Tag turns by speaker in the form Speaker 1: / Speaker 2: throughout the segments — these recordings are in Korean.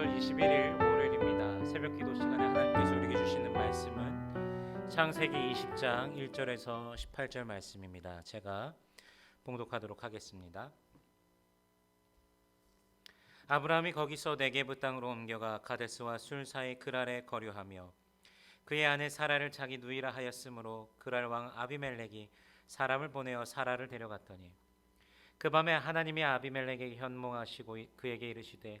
Speaker 1: 10월 21일 월요일입니다. 새벽 기도 시간에 하나님께서 우리에게 주시는 말씀은 창세기 20장 1절에서 18절 말씀입니다. 제가 봉독하도록 하겠습니다. 아브라함이 거기서 네게부 땅으로 옮겨가 가데스와 술 사이 그랄에 거류하며 그의 아내 사라를 자기 누이라 하였으므로 그랄 왕 아비멜렉이 사람을 보내어 사라를 데려갔더니 그 밤에 하나님이 아비멜렉에게 현몽하시고 그에게 이르시되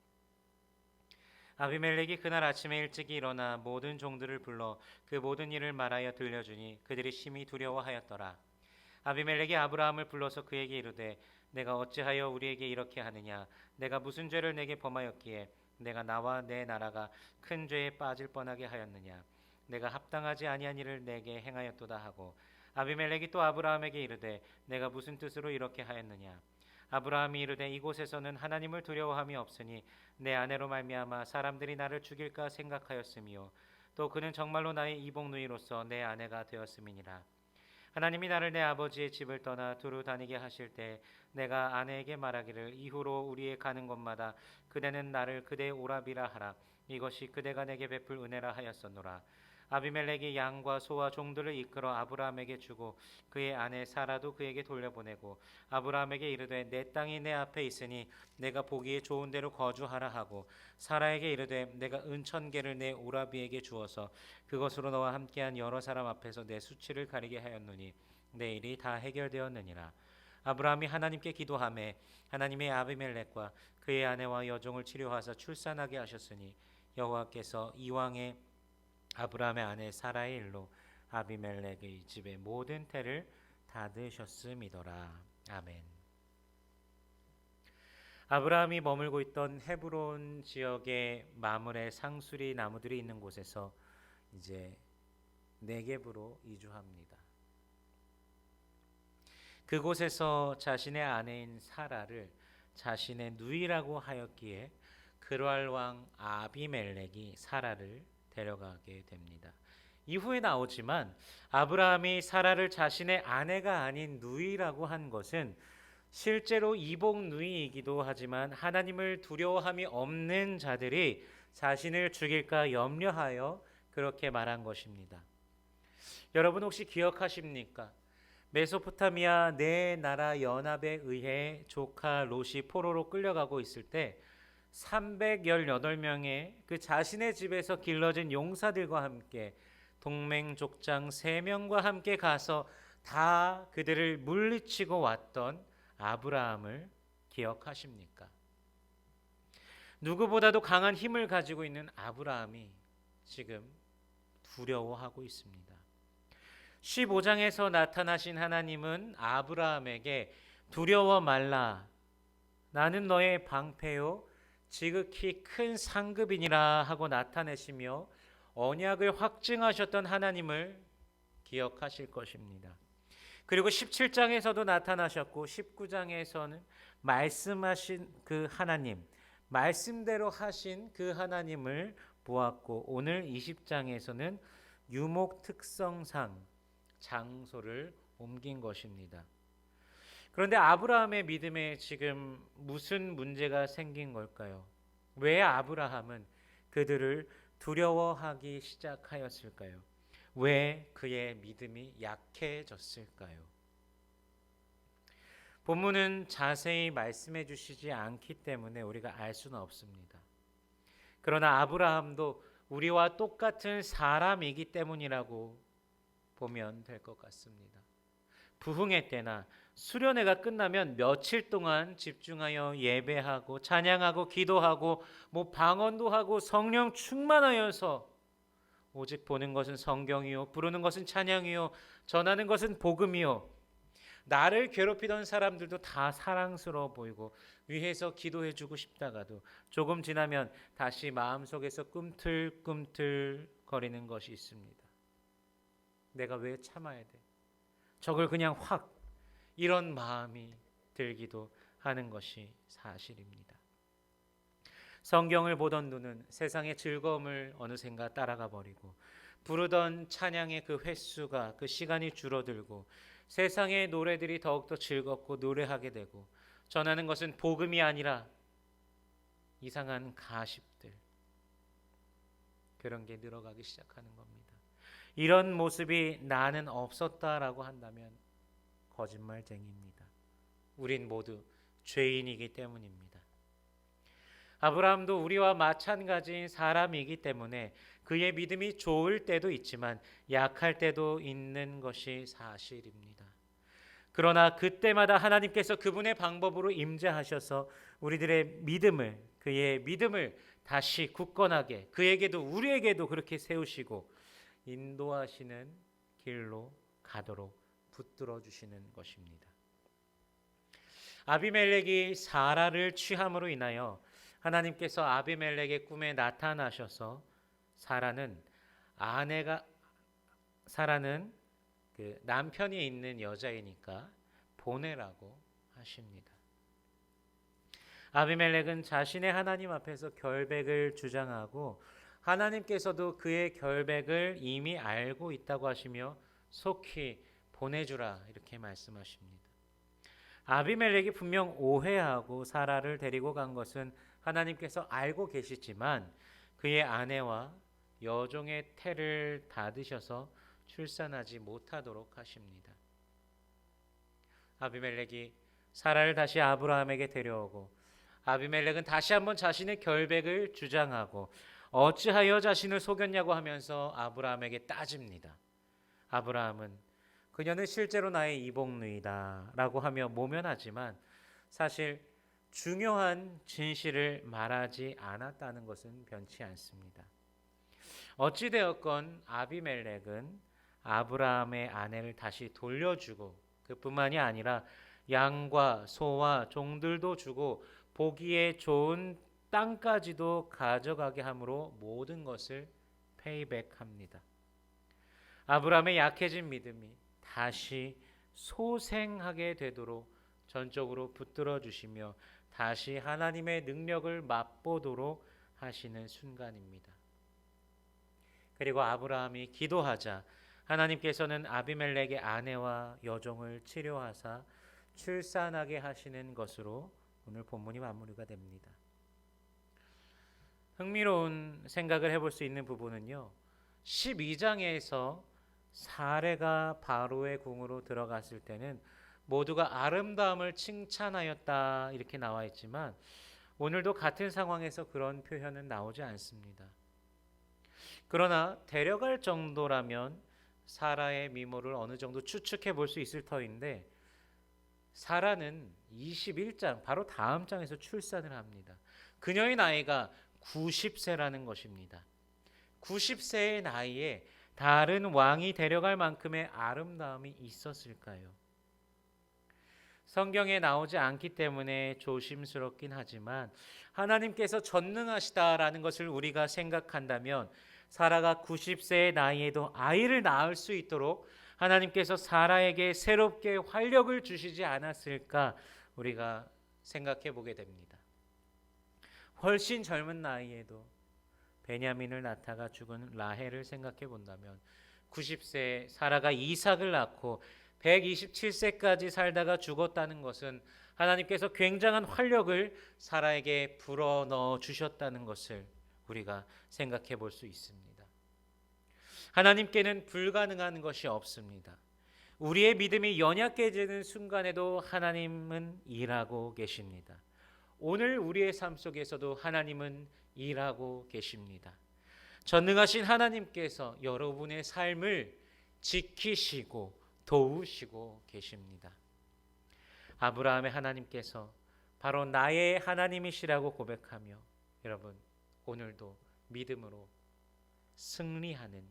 Speaker 1: 아비멜렉이 그날 아침에 일찍 일어나 모든 종들을 불러 그 모든 일을 말하여 들려주니 그들이 심히 두려워하였더라. 아비멜렉이 아브라함을 불러서 그에게 이르되 내가 어찌하여 우리에게 이렇게 하느냐? 내가 무슨 죄를 내게 범하였기에 내가 나와 내 나라가 큰 죄에 빠질 뻔하게 하였느냐? 내가 합당하지 아니한 일을 내게 행하였도다 하고 아비멜렉이 또 아브라함에게 이르되 내가 무슨 뜻으로 이렇게 하였느냐 아브라함이 이르되 이곳에서는 하나님을 두려워함이 없으니 내 아내로 말미암아 사람들이 나를 죽일까 생각하였으며 또 그는 정말로 나의 이복 누이로서 내 아내가 되었음이니라. 하나님이 나를 내 아버지의 집을 떠나 두루 다니게 하실 때 내가 아내에게 말하기를 이후로 우리의 가는 곳마다 그대는 나를 그대의 오랍이라 하라. 이것이 그대가 내게 베풀 은혜라 하였었노라 아비멜렉이 양과 소와 종들을 이끌어 아브라함에게 주고 그의 아내 사라도 그에게 돌려보내고 아브라함에게 이르되 내 땅이 내 앞에 있으니 내가 보기에 좋은 데로 거주하라 하고 사라에게 이르되 내가 은천 개를 내 오라비에게 주어서 그것으로 너와 함께한 여러 사람 앞에서 내 수치를 가리게 하였노니 내 일이 다 해결되었느니라. 아브라함이 하나님께 기도하매 하나님의 아비멜렉과 그의 아내와 여종을 치료하사 출산하게 하셨으니 여호와께서 이왕의 아브라함의 아내 사라의 일로 아비멜렉의 집의 모든 태를 닫으셨음이더라. 아멘. 아브라함이 머물고 있던 헤브론 지역의 마물의 상수리 나무들이 있는 곳에서 이제 네겝으로 이주합니다. 그곳에서 자신의 아내인 사라를 자신의 누이라고 하였기에 그랄 왕 아비멜렉이 사라를 데려가게 됩니다. 이후에 나오지만 아브라함이 사라를 자신의 아내가 아닌 누이라고 한 것은 실제로 이복 누이이기도 하지만 하나님을 두려워함이 없는 자들이 자신을 죽일까 염려하여 그렇게 말한 것입니다. 여러분 혹시 기억하십니까? 메소포타미아 네 나라 연합에 의해 조카 롯이 포로로 끌려가고 있을 때 318명의 그 자신의 집에서 길러진 용사들과 함께 동맹 족장 3명과 함께 가서 다 그들을 물리치고 왔던 아브라함을 기억하십니까? 누구보다도 강한 힘을 가지고 있는 아브라함이 지금 두려워하고 있습니다. 15장에서 나타나신 하나님은 아브라함에게 두려워 말라. 나는 너의 방패요 지극히 큰 상급이니라 하고 나타내시며 언약을 확증하셨던 하나님을 기억하실 것입니다. 그리고 17장에서도 나타나셨고 19장에서는 말씀하신 그 하나님, 말씀대로 하신 그 하나님을 보았고 오늘 20장에서는 유목 특성상 장소를 옮긴 것입니다. 그런데 아브라함의 믿음에 지금 무슨 문제가 생긴 걸까요? 왜 아브라함은 그들을 두려워하기 시작하였을까요? 왜 그의 믿음이 약해졌을까요? 본문은 자세히 말씀해 주시지 않기 때문에 우리가 알 수는 없습니다. 그러나 아브라함도 우리와 똑같은 사람이기 때문이라고 보면 될 것 같습니다. 부흥회 때나 수련회가 끝나면 며칠 동안 집중하여 예배하고 찬양하고 기도하고 뭐 방언도 하고 성령 충만하여서 오직 보는 것은 성경이요 부르는 것은 찬양이요 전하는 것은 복음이요 나를 괴롭히던 사람들도 다 사랑스러워 보이고 위해서 기도해 주고 싶다가도 조금 지나면 다시 마음속에서 꿈틀꿈틀 거리는 것이 있습니다. 내가 왜 참아야 돼? 저걸 그냥 확 이런 마음이 들기도 하는 것이 사실입니다. 성경을 보던 눈은 세상의 즐거움을 어느샌가 따라가 버리고 부르던 찬양의 그 횟수가 그 시간이 줄어들고 세상의 노래들이 더욱더 즐겁고 노래하게 되고 전하는 것은 복음이 아니라 이상한 가십들 그런 게 늘어가기 시작하는 겁니다. 이런 모습이 나는 없었다라고 한다면 거짓말쟁이입니다. 우린 모두 죄인이기 때문입니다. 아브라함도 우리와 마찬가지인 사람이기 때문에 그의 믿음이 좋을 때도 있지만 약할 때도 있는 것이 사실입니다. 그러나 그때마다 하나님께서 그분의 방법으로 임재하셔서 우리들의 믿음을 그의 믿음을 다시 굳건하게 그에게도 우리에게도 그렇게 세우시고 인도하시는 길로 가도록 붙들어 주시는 것입니다. 아비멜렉이 사라를 취함으로 인하여 하나님께서 아비멜렉의 꿈에 나타나셔서 사라는 아내가 사라는 그 남편이 있는 여자이니까 보내라고 하십니다. 아비멜렉은 자신의 하나님 앞에서 결백을 주장하고 하나님께서도 그의 결백을 이미 알고 있다고 하시며 속히 보내주라 이렇게 말씀하십니다. 아비멜렉이 분명 오해하고 사라를 데리고 간 것은 하나님께서 알고 계시지만 그의 아내와 여종의 태를 닫으셔서 출산하지 못하도록 하십니다. 아비멜렉이 사라를 다시 아브라함에게 데려오고 아비멜렉은 다시 한번 자신의 결백을 주장하고 어찌하여 자신을 속였냐고 하면서 아브라함에게 따집니다. 아브라함은 그녀는 실제로 나의 이복누이다 라고 하며 모면하지만 사실 중요한 진실을 말하지 않았다는 것은 변치 않습니다. 어찌 되었건 아비멜렉은 아브라함의 아내를 다시 돌려주고 그뿐만이 아니라 양과 소와 종들도 주고 보기에 좋은 땅까지도 가져가게 함으로 모든 것을 페이백합니다. 아브라함의 약해진 믿음이 다시 소생하게 되도록 전적으로 붙들어 주시며 다시 하나님의 능력을 맛보도록 하시는 순간입니다. 그리고 아브라함이 기도하자 하나님께서는 아비멜렉의 아내와 여종을 치료하사 출산하게 하시는 것으로 오늘 본문이 마무리가 됩니다. 흥미로운 생각을 해볼 수 있는 부분은요. 12장에서 사례가 바로의 궁으로 들어갔을 때는 모두가 아름다움을 칭찬하였다 이렇게 나와 있지만 오늘도 같은 상황에서 그런 표현은 나오지 않습니다. 그러나 데려갈 정도라면 사라의 미모를 어느 정도 추측해 볼 수 있을 터인데 사라는 21장 바로 다음 장에서 출산을 합니다. 그녀의 나이가 90세라는 것입니다. 90세의 나이에 다른 왕이 데려갈 만큼의 아름다움이 있었을까요? 성경에 나오지 않기 때문에 조심스럽긴 하지만 하나님께서 전능하시다라는 것을 우리가 생각한다면 사라가 90세의 나이에도 아이를 낳을 수 있도록 하나님께서 사라에게 새롭게 활력을 주시지 않았을까 우리가 생각해 보게 됩니다. 훨씬 젊은 나이에도 베냐민을 낳다가 죽은 라헬을 생각해 본다면 90세 사라가 이삭을 낳고 127세까지 살다가 죽었다는 것은 하나님께서 굉장한 활력을 사라에게 불어 넣어 주셨다는 것을 우리가 생각해 볼 수 있습니다. 하나님께는 불가능한 것이 없습니다. 우리의 믿음이 연약해지는 순간에도 하나님은 일하고 계십니다. 오늘 우리의 삶 속에서도 하나님은 일하고 계십니다. 전능하신 하나님께서 여러분의 삶을 지키시고 도우시고 계십니다. 아브라함의 하나님께서 바로 나의 하나님이시라고 고백하며 여러분 오늘도 믿음으로 승리하는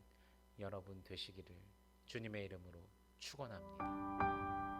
Speaker 1: 여러분 되시기를 주님의 이름으로 축원합니다.